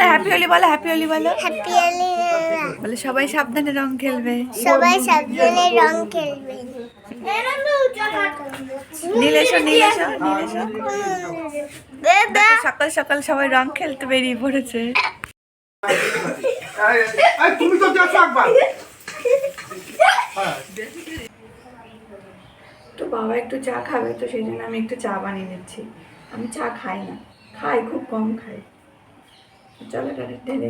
বলো হ্যাপি হোলি বলো হ্যাপি হোলি বলো। হ্যাপি হোলি বলে। সবাই সাবধানে রং খেলবে। সবাই সাবধানে রং খেলবেন নীলেশো নীলেশো নীলেশো। সকাল সকাল সবাই রং খেলতে বেরিয়ে পড়েছে। তুমি তো তো বাবা একটু চা খাবে তো সেই জন্য আমি একটু চা বানিয়ে নিচ্ছি। আমি চা খাই না। খাই খুব কম খাই। চলো টেনে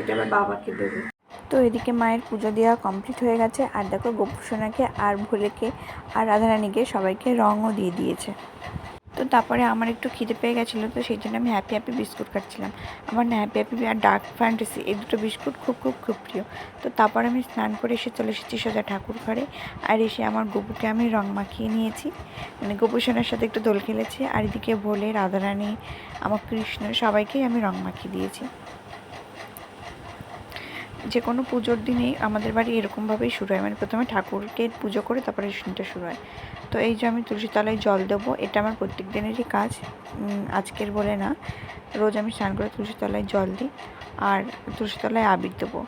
এটা আমার বাবাকে তো এদিকে মায়ের পুজো দেওয়া কমপ্লিট হয়ে গেছে। আর দেখো গোপুসোনাকে আর ভোলেকে আর রাধারানীকে সবাইকে রঙও দিয়ে দিয়েছে। তো তারপরে আমার একটু খিদে পেয়ে গেছিল, তো সেই জন্য আমি হ্যাপি হ্যাপি বিস্কুট খাচ্ছিলাম। আমার না হ্যাপি হ্যাপি আর ডার্ক ফ্যান্টাসি এই দুটো বিস্কুট খুব খুব খুব প্রিয়। তো তারপর আমি স্নান করে এসে চলে এসেছি সোজা ঠাকুর ঘরে। আর এসে আমার গোবুকে আমি রং মাখিয়ে নিয়েছি। মানে গোপুসোনার সাথে একটু দোল খেলেছি। আর এদিকে ভোলে, রাধারানী, আমার কৃষ্ণ সবাইকেই আমি রং মাখিয়ে দিয়েছি। যে কোনো পুজোর দিনেই আমাদের বাড়ি এরকমভাবেই শুরু হয়। মানে প্রথমে ঠাকুরকে পুজো করে তারপরে অনুষ্ঠানটা শুরু হয়। তো এই যে আমি তুলসী তলায় জল দেবো, এটা আমার প্রত্যেক দিনেরই কাজ। আজকের বলে না, রোজ আমি স্নান করে তুলসী তলায় জল দিই আর তুলসী তলায় আবির দেবো।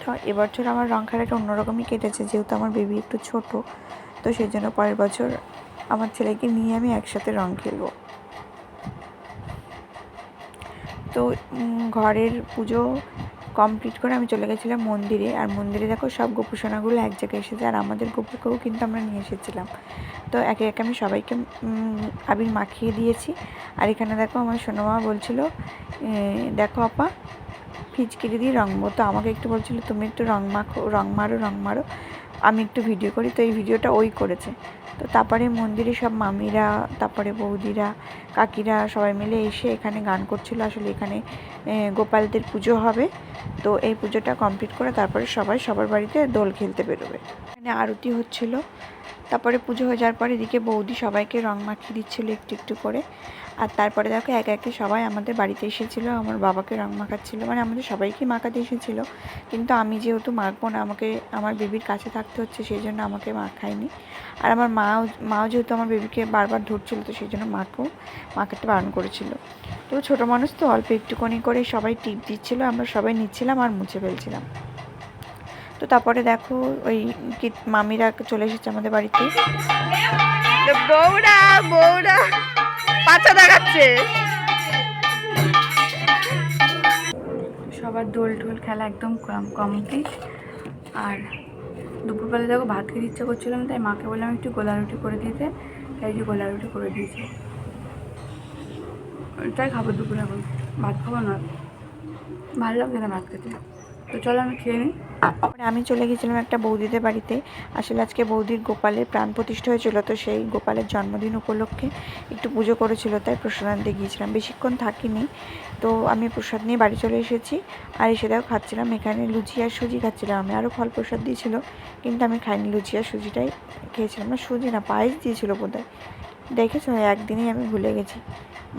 তো এবছর আমার রং খেলাটা অন্যরকমই কেটেছে, যেহেতু আমার বেবি একটু ছোট, তো সেই জন্য পরের বছর আমার ছেলেকে নিয়ে আমি একসাথে রং খেলব। তো ঘরের পুজো কমপ্লিট করে আমি চলে গেছিলাম মন্দিরে। আর মন্দিরে দেখো সব গোপুসোনাগুলো এক জায়গায় এসেছে, আর আমাদের গোপুকেও কিন্তু আমরা নিয়ে এসেছিলাম। তো একে একে আমি সবাইকে আবির মাখিয়ে দিয়েছি। আর এখানে দেখো আমার সোনামা বলছিল দেখো আপা, ফিচকিরি দিয়ে রং তো আমাকে একটু বলছিল, তুমি একটু রং মাখো, রং মারো রং মারো। আমি একটু ভিডিও করি, তো এই ভিডিওটা ওই করেছে। তো তারপরে মন্দিরে সব মামিরা, তারপরে বৌদিরা, কাকিরা সবাই মিলে এসে এখানে গান করছিল। আসলে এখানে গোপালদের পুজো হবে। তো এই পুজোটা কমপ্লিট করে তারপরে সবাই সবার বাড়িতে দোল খেলতে বেরোবে। এখানে আরতি হচ্ছিল। তারপরে পুজো হয়ে যাওয়ার পরে এদিকে বৌদি সবাইকে রং মাখিয়ে দিচ্ছিল একটু একটু করে। আর তারপরে দেখো একে একে সবাই আমাদের বাড়িতে এসেছিল, আমার বাবাকে রং মাখাচ্ছিল। মানে আমাদের সবাইকে মাখাতে এসেছিল, কিন্তু আমি যেহেতু মাখবো না, আমাকে, আমার বেবির কাছে থাকতে হচ্ছে, সেই জন্য আমাকে মাখায়নি। আর আমার মাও মাও যেহেতু আমার বেবিকে বারবার ধরছিল, তো সেই জন্য মাকেও মাখাতে বারণ করেছিল। তো ছোটো মানুষ তো অল্প একটুখানি করে সবাই টিপ দিচ্ছিল, আমরা সবাই নিচ্ছিলাম আর মুছে ফেলছিলাম। তো তারপরে দেখো ওই কি মামিরা চলে এসেছে আমাদের বাড়িতে। বৌরা বৌরা পাচা দেখাচ্ছে। সবার দোল টোল খেলা একদম কমপ্লিট আর দুপুরবেলা দেখো ভাত খেতে ইচ্ছা করছিলাম তাই মাকে বললাম একটু গোলা রুটি করে দিতে তাই যে গোলা রুটি করে দিয়েছে। তাই খাব দুপুরে এখন। ভাত খাব না? ভালো লাগছে না ভাত খেতে। তো চলো আমি খেয়ে নিই। তারপরে আমি চলে গেছিলাম একটা বৌদিদের বাড়িতে। আসলে আজকে বৌদির গোপালের প্রাণ প্রতিষ্ঠা হয়েছিল, তো সেই গোপালের জন্মদিন উপলক্ষে একটু পুজো করেছিল, তাই প্রসাদ আনতে গিয়েছিলাম। বেশিক্ষণ থাকিনি, তো আমি প্রসাদ নিয়ে বাড়ি চলে এসেছি। আর এসে দেখো খাচ্ছিলাম এখানে লুচি আর সুজি খাচ্ছিলাম আমি। আরও ফল প্রসাদ দিয়েছিল, কিন্তু আমি খাইনি লুচি আর সুজিটাই খেয়েছিলাম। না, সুজি না, পায়েস দিয়েছিল বোধহয়। দেখেছ, একদিনই আমি ভুলে গেছি।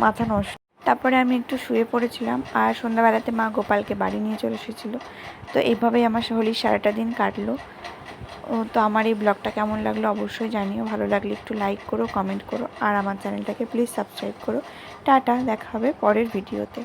মাথা নষ্ট। তারপরে আমি একটু শুয়ে পড়েছিলাম আর সন্ধ্যাবেলাতে মা গোপালকে বাড়ি নিয়ে চলে এসেছিল। তো এইভাবেই আমার হোলির সারাটা দিন কাটলো। তো আমার এই ব্লগটা কেমন লাগল অবশ্যই জানিও। ভালো লাগলে একটু লাইক করো কমেন্ট করো আর আমার চ্যানেলটাকে প্লিজ সাবস্ক্রাইব করো। টাটা, দেখা হবে পরের ভিডিওতে